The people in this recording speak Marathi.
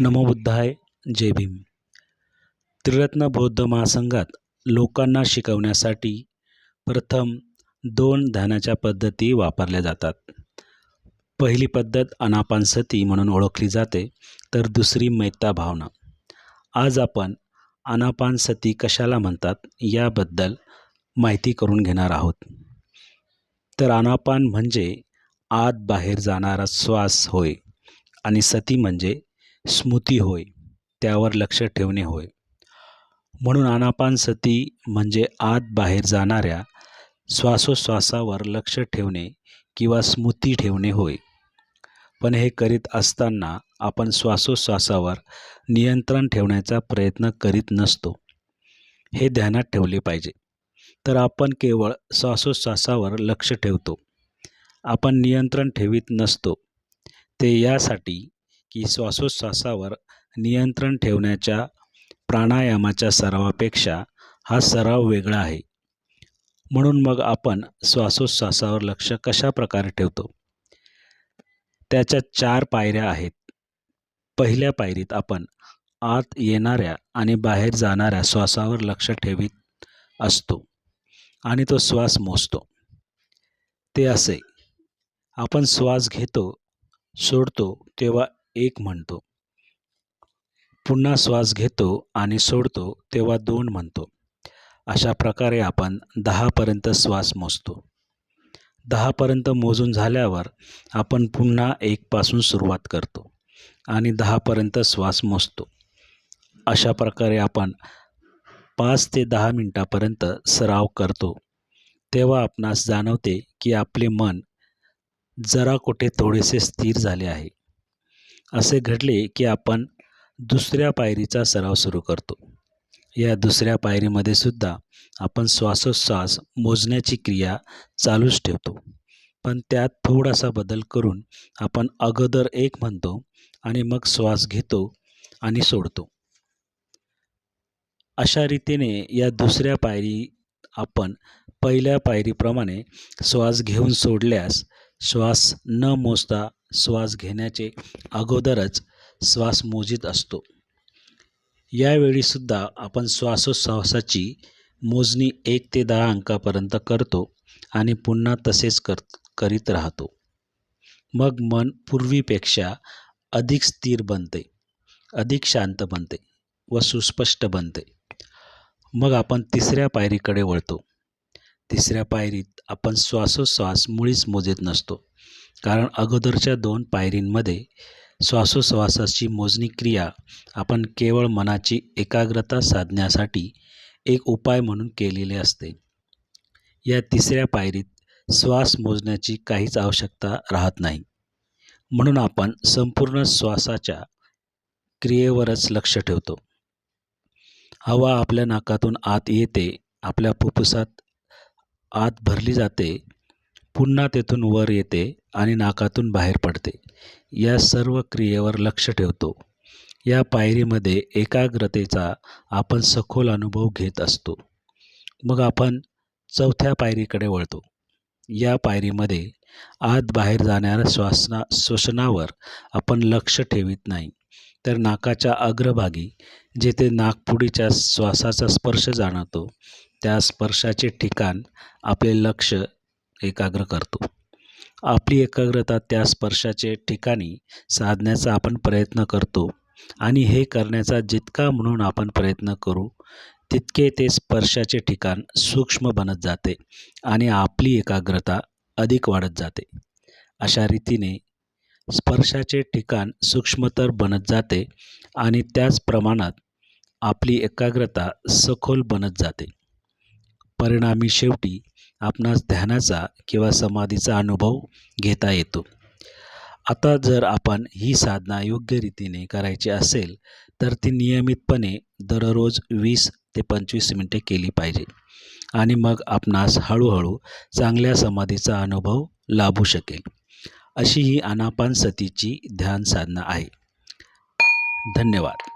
नमो बुद्धाय. जय भीम. त्रिरत्न बौद्ध महासंघात लोकांना शिकवण्यासाठी प्रथम दोन ध्यानाच्या पद्धती वापरल्या जातात. पहिली पद्धत अनापानसती म्हणून ओळखली जाते तर दुसरी मैत्ता भावना. आज आपण अनापानसती कशाला म्हणतात याबद्दल माहिती करून घेणार आहोत. तर अनापान म्हणजे आत बाहेर जाणारा श्वास होय आणि सती म्हणजे स्मृती होय त्यावर लक्ष ठेवणे होय. म्हणून आनापान सती म्हणजे आत बाहेर जाणाऱ्या श्वासोश्वासावर लक्ष ठेवणे किंवा स्मृती ठेवणे होय. पण हे करीत असताना आपण श्वासोश्वासावर नियंत्रण ठेवण्याचा प्रयत्न करीत नसतो. हे ध्यानात ठेवले पाहिजे. तर आपण केवळ श्वासोश्वासावर लक्ष ठेवतो. आपण नियंत्रण ठेवीत नसतो. ते यासाठी की श्वासोच्छ्वासावर नियंत्रण ठेवण्याच्या प्राणायामाच्या सरावापेक्षा हा सराव वेगळा आहे. म्हणून मग आपण श्वासोच्छ्वासावर लक्ष कशा प्रकारे ठेवतो? त्याच्या चार पायऱ्या आहेत. पहिल्या पायरीत आपण आत येणाऱ्या आणि बाहेर जाणाऱ्या श्वासावर लक्ष ठेवीत असतो आणि तो श्वास मोजतो. ते असे. आपण श्वास घेतो सोडतो तेव्हा एक म्हणतो. पुन्हा श्वास घेतो आणि सोडतो तेव्हा दोन म्हणतो. अशा प्रकारे आपण दहापर्यंत श्वास मोजतो. दहापर्यंत मोजून झाल्यावर आपण पुन्हा एकपासून सुरुवात करतो आणि दहापर्यंत श्वास मोजतो. अशा प्रकारे आपण पाच ते दहा मिनटापर्यंत सराव करतो. तेव्हा आपणास जाणवते की आपले मन जरा कुठे थोडेसे स्थिर झाले आहे. असे घडले की आपण दुसऱ्या पायरीचा सराव सुरू करतो. या दुसऱ्या पायरीमध्ये सुद्धा आपण श्वासोच्छ्वास मोजण्याची क्रिया चालूच ठेवतो. पण त्यात थोडासा बदल करून आपण अगोदर एक म्हणतो आणि मग श्वास घेतो आणि सोडतो. अशा रीतीने या दुसऱ्या पायरी आपण पहिल्या पायरीप्रमाणे श्वास घेऊन सोडल्यास श्वास न मोजता श्वास घेण्याचे अगोदरच श्वास मोजित असतो. यावेळीसुद्धा आपण श्वासोच्छ्वासाची मोजणी एक ते दहा अंकापर्यंत करतो आणि पुन्हा तसेच कर करीत राहतो. मग मन पूर्वीपेक्षा अधिक स्थिर बनते अधिक शांत बनते व सुस्पष्ट बनते. मग आपण तिसऱ्या पायरीकडे वळतो. तिसऱ्या पायरीत आपण श्वासोच्छ्वास मुळीच मोजित नसतो. कारण अगोदरच्या दोन पायरींमध्ये श्वासोश्वासाची मोजणी क्रिया आपण केवळ मनाची एकाग्रता साधण्यासाठी एक उपाय म्हणून केलेले असते. या तिसऱ्या पायरीत श्वास मोजण्याची काहीच आवश्यकता राहत नाही. म्हणून आपण संपूर्ण श्वासाच्या क्रियेवरच लक्ष ठेवतो. हवा आपल्या नाकातून आत येते आपल्या फुफ्फुसात आत भरली जाते पुन्हा तेथून वर येते आणि नाकातून बाहेर पडते. या सर्व क्रियेवर लक्ष ठेवतो. या पायरीमध्ये एकाग्रतेचा आपण सखोल अनुभव घेत असतो. मग आपण चौथ्या पायरीकडे वळतो. या पायरीमध्ये आत बाहेर जाणाऱ्या श्वासना श्वसनावर आपण लक्ष ठेवित नाही. तर नाकाच्या अग्रभागी जेथे नागपुडीच्या श्वासाचा स्पर्श जाणवतो त्या स्पर्शाचे ठिकाण आपले लक्ष एकाग्र करतो. आपली एकाग्रता त्या स्पर्शाचे ठिकाणी साधण्याचा आपण प्रयत्न करतो आणि हे करण्याचा जितका म्हणून आपण प्रयत्न करू तितके ते स्पर्शाचे ठिकाण सूक्ष्म बनत जाते आणि आपली एकाग्रता अधिक वाढत जाते. अशा रीतीने स्पर्शाचे ठिकाण सूक्ष्मतर बनत जाते आणि त्याच प्रमाणात आपली एकाग्रता सखोल बनत जाते. परिणामी शेवटी आपणास ध्यानाचा किंवा समाधीचा अनुभव घेता येतो. आता जर आपण ही साधना योग्य रीतीने करायची असेल तर ती नियमितपणे दररोज वीस ते पंचवीस मिनटे केली पाहिजे. आणि मग आपणास हळूहळू चांगल्या समाधीचा अनुभव लाभू शकेल. अशी ही अनापान सतीची ध्यान साधना आहे. धन्यवाद.